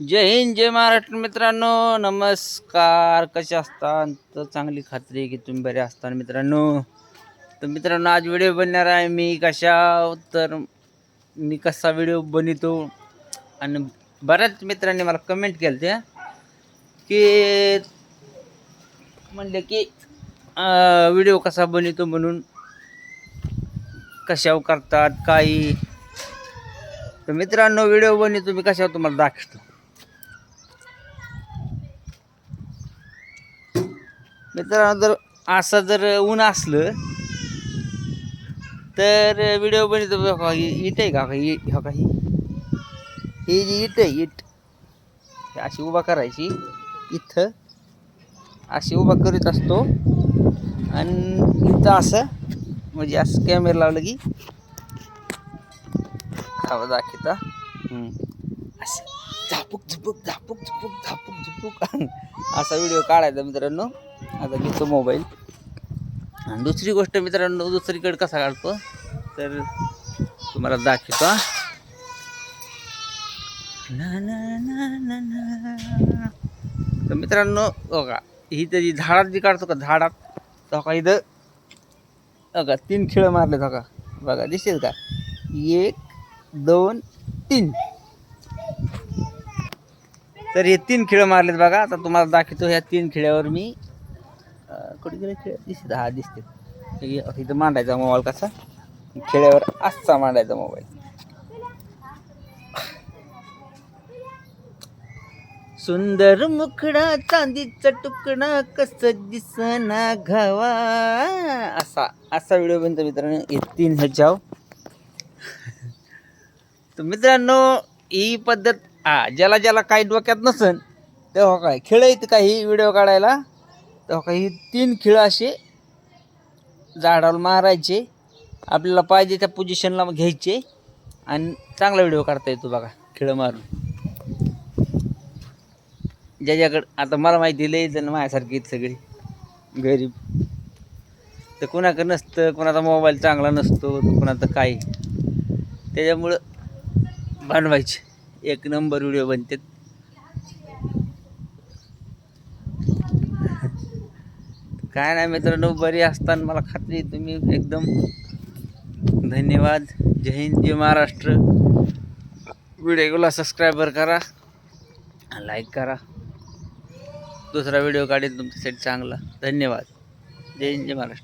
जय हिंद जय महाराष्ट्र मित्रांनो. नमस्कार. कसे असतात? तर चांगली खात्री आहे की तुम्ही बरे असतात मित्रांनो. तर मित्रांनो आज व्हिडिओ बनणार आहे मी कशा तर मी कसा व्हिडिओ बनवतो? आणि बऱ्याच मित्रांनी मला कमेंट केलं त्या की म्हणले की व्हिडिओ कसा बनवतो म्हणून कशावर करतात काही तर मित्रांनो व्हिडिओ बनवतो मी कशावर तुम्हाला दाखवतो. मित्रांनो जर असं जर ऊन असलं तर व्हिडिओ बनवतो का, इट आहे का? काही ही हो? ही जी इट आहे इट. ही अशी उभा करायची. इथं अशी उभा करीत असतो. आणि इथं असं म्हणजे असं कॅमेरा लावलं की खावा दाखवता. असं. झापूक झुपूक झापूक झुपूक झापूक झुपूक. असा व्हिडिओ काढायचा मित्रांनो. आता घेतो मोबाईल. आणि दुसरी गोष्ट मित्रांनो दुसरीकडे कसा काढतो? तर तुम्हाला दाखवतो तर मित्रांनो बघा ही त्याची झाडात जी काढतो का? झाडात. तर का इथं? बघा तीन खिळ मारले बघा बघा दिसेल का? एक दोन तीन. तर हे तीन खिळ मारलेत बघा. आता तुम्हाला दाखवतो ह्या तीन खिळ्यावर मी. कुठे गेले खेळ दिसत हा दिसते इथं मांडायचा मोबाईल कसा? खेळ्यावर असा मांडायचा मोबाईल सुंदर मुखडा चांदीचा तुकडा कस दिसना घावा? असा असा व्हिडिओ बनतो मित्रांनो हे तीन ह्याच्याव तर मित्रांनो ही पद्धत हा ज्याला ज्याला काही डोक्यात नसन तेव्हा काय खेळ आहेत काही व्हिडिओ काढायला? तेव्हा काही तीन खेळ असे झाडाला मारायचे. आपल्याला पाहिजे त्या पोझिशनला घ्यायचे. आणि चांगला व्हिडिओ काढता येतो बघा खिळं मारून. ज्याच्याकडं आता मला माहिती लई जण माझ्यासारखी आहेत सगळी. गरीब. तर कुणाकडं नसतं कुणाचा मोबाईल चांगला नसतो कुणाचं काय त्याच्यामुळं बनवायचे एक नंबर व्हिडिओ बनतात. काय नाही मित्रांनो बरी असताना मला खात्री तुम्ही एकदम धन्यवाद. जय हिंद जय महाराष्ट्र. व्हिडिओला सबस्क्रायबर करा लाईक करा. दुसरा व्हिडिओ काढेल तुमच्यासाठी चांगला. धन्यवाद. जय हिंद जय महाराष्ट्र.